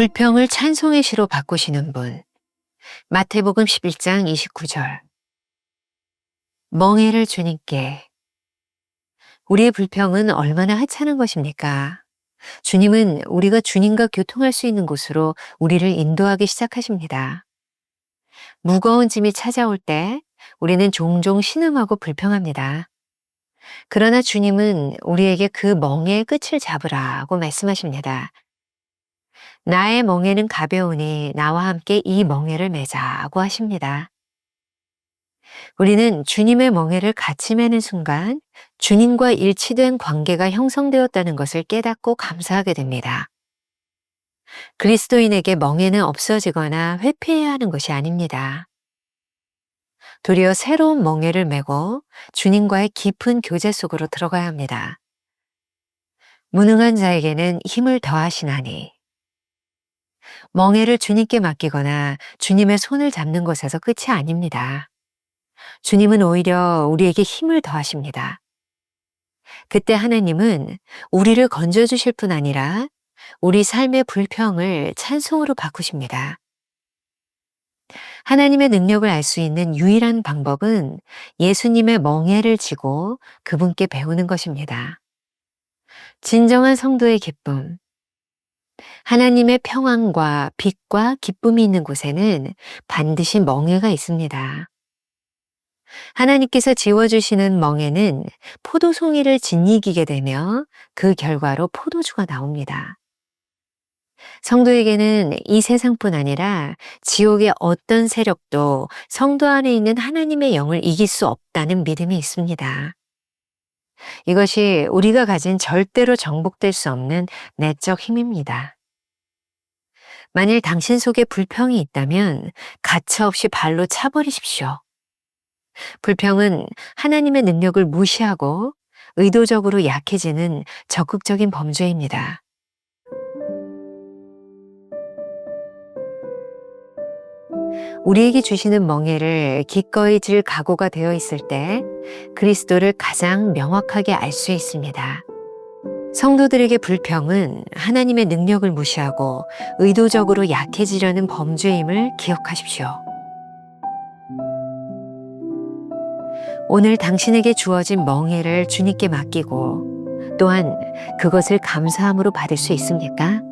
불평을 찬송의 시로 바꾸시는 분. 마태복음 11장 29절. 멍해를 주님께. 우리의 불평은 얼마나 하찮은 것입니까? 주님은 우리가 주님과 교통할 수 있는 곳으로 우리를 인도하기 시작하십니다. 무거운 짐이 찾아올 때 우리는 종종 신음하고 불평합니다. 그러나 주님은 우리에게 그 멍에의 끝을 잡으라고 말씀하십니다. 나의 멍에는 가벼우니 나와 함께 이 멍에를 매자고 하십니다. 우리는 주님의 멍에를 같이 매는 순간 주님과 일치된 관계가 형성되었다는 것을 깨닫고 감사하게 됩니다. 그리스도인에게 멍에는 없어지거나 회피해야 하는 것이 아닙니다. 도리어 새로운 멍에를 메고 주님과의 깊은 교제 속으로 들어가야 합니다. 무능한 자에게는 힘을 더하시나니 멍에를 주님께 맡기거나 주님의 손을 잡는 것에서 끝이 아닙니다. 주님은 오히려 우리에게 힘을 더하십니다. 그때 하나님은 우리를 건져주실 뿐 아니라 우리 삶의 불평을 찬송으로 바꾸십니다. 하나님의 능력을 알 수 있는 유일한 방법은 예수님의 멍에를 지고 그분께 배우는 것입니다. 진정한 성도의 기쁨. 하나님의 평안과 빛과 기쁨이 있는 곳에는 반드시 멍에가 있습니다. 하나님께서 지워주시는 멍에는 포도송이를 짓이기게 되며 그 결과로 포도주가 나옵니다. 성도에게는 이 세상뿐 아니라 지옥의 어떤 세력도 성도 안에 있는 하나님의 영을 이길 수 없다는 믿음이 있습니다. 이것이 우리가 가진 절대로 정복될 수 없는 내적 힘입니다. 만일 당신 속에 불평이 있다면 가차없이 발로 차버리십시오. 불평은 하나님의 능력을 무시하고 의도적으로 약해지는 적극적인 범죄입니다. 우리에게 주시는 멍에를 기꺼이 질 각오가 되어 있을 때 그리스도를 가장 명확하게 알 수 있습니다. 성도들에게 불평은 하나님의 능력을 무시하고 의도적으로 약해지려는 범죄임을 기억하십시오. 오늘 당신에게 주어진 멍에를 주님께 맡기고 또한 그것을 감사함으로 받을 수 있습니까?